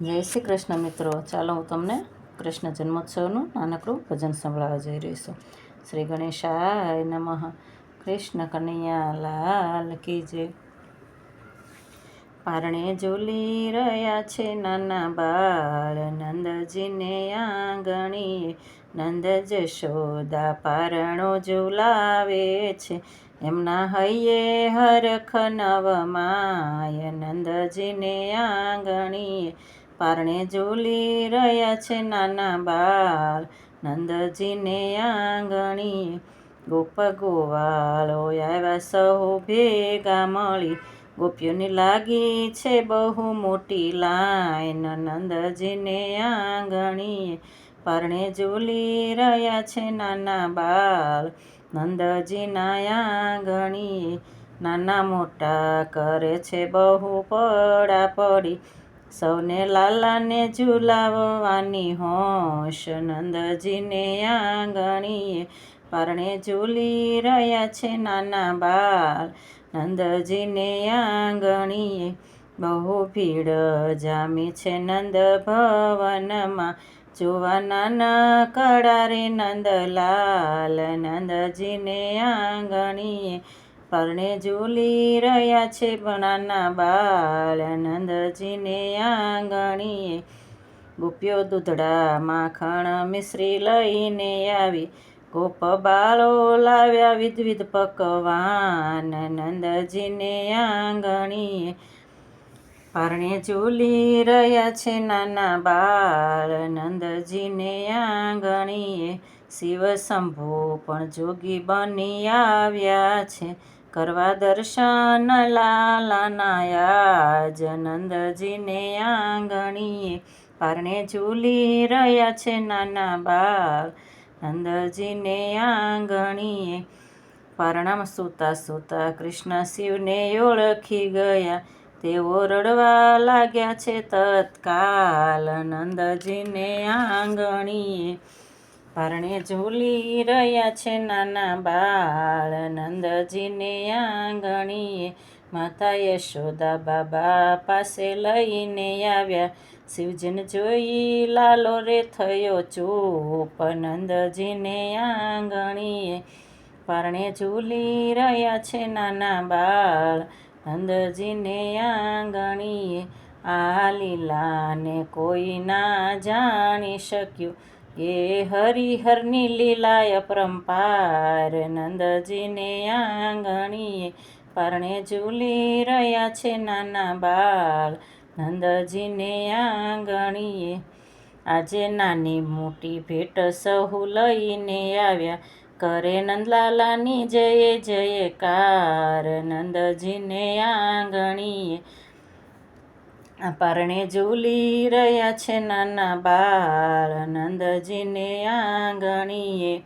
જય શ્રી કૃષ્ણ મિત્રો. ચાલો હું તમને કૃષ્ણ જન્મોત્સવનું નાનકડું ભજન સંભળાવવા જઈ રહી છું. શ્રી ગણેશાય નમઃ. કૃષ્ણ કનૈયા લાલ કી જય. પારણે ઝૂલી રહ્યા છે નાના બાળ. નંદજીને આંગણીએ નંદ જશોદા પારણો ઝૂલાવે છે. એમના હૈયે હરખ નવમાય. નંદજીને આંગણીએ પારણે ઝૂલી રહ્યા છે નાના બાળ. નંદજીને આંગણી ગોપ ગોવાળો આવ્યા સહુ ભેગા મળી. ગોપીઓની લાગી છે બહુ મોટી લાઈન. નંદજીને આંગણી પરણે ઝૂલી રહ્યા છે નાના બાળ. નંદજીના આંગણી નાના મોટા કરે છે બહુ પડા પડી સૌને લાલાને ઝુલાવવાની હોશ, નંદજીને આંગણીએ પરણે ઝૂલી રહ્યા છે નાના બાળ. નંદજીને આંગણીએ બહુ ભીડ જામી છે નંદ ભવનમાં જોવા નાના કડારે નંદલાલ, નંદજીને આંગણીએ પરણે ઝૂલી રહ્યા છે નાના બાળ નંદજીને આંગણીએ ગુપ્યો દૂધડા માખણ મિશ્રી લઈને આવી. ગોપ બાળો લાવ્યા વિધવિધ પકવાન. નંદજીને આંગણીએ પરણે ઝૂલી રહ્યા છે નાના બાળ નંદજીને આંગણીએ શિવ શંભુ પણ જોગી બની આવ્યા છે. કરવા દર્શન લાલાના જ નંદજીને આંગણીએ પારણે ઝૂલી રહ્યા છે નાના બાળ નંદજીને આંગણીએ પારણામાં સૂતા સૂતા કૃષ્ણ શિવને ઓળખી ગયા તેઓ રડવા લાગ્યા છે તત્કાલ નંદજીને આંગણીએ પરણે ઝૂલી રહ્યા છે નાના બાળ નંદજીને આંગણીએ. માતા યશોદા બાબા પાસે લઈને આવ્યા. શિવજીને જોઈ લાલો રે, થયો ચૂપ. નંદજીને આંગણીએ. પરણે ઝૂલી રહ્યા છે નાના બાળ. નંદજીને આંગણીએ. આ લીલાને કોઈ ના જાણી શક્યું. એ હરિહરની લીલાય પરંપાર, નંદજીને આંગણીએ પરણે ઝૂલી રહ્યા છે નાના બાળ. નંદજીને આંગણીએ આજે નાની મોટી ભેટ સહુ લઈને આવ્યા. કરે નંદલાલાની જય, જયકાર. નંદજીને આંગણીએ પરણે ઝૂલી રહ્યા છે નાના બાળ. નંદજીને આંગણીએ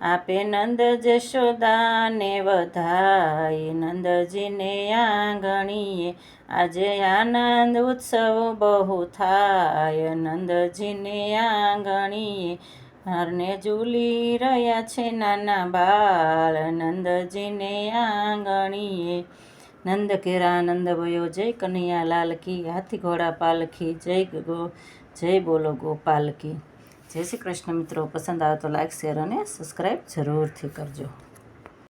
આપે નંદ જશોદાને વધાય નંદજીને આંગણીએ આજે આનંદ ઉત્સવ બહુ થાય. નંદજીને આંગણીએ હરને ઝૂલી રહ્યા છે નાના બાળ. નંદજીને આંગણીએ નંદ કેરા નંદ ભયો જય કનૈયા લાલકી હાથી ઘોડા પાલખી જય ગો, જય બોલો ગોપાલકી જય શ્રી કૃષ્ણ મિત્રો, પસંદ આવે તો લાઈક શેર અને સબસ્ક્રાઈબ જરૂરથી કરજો.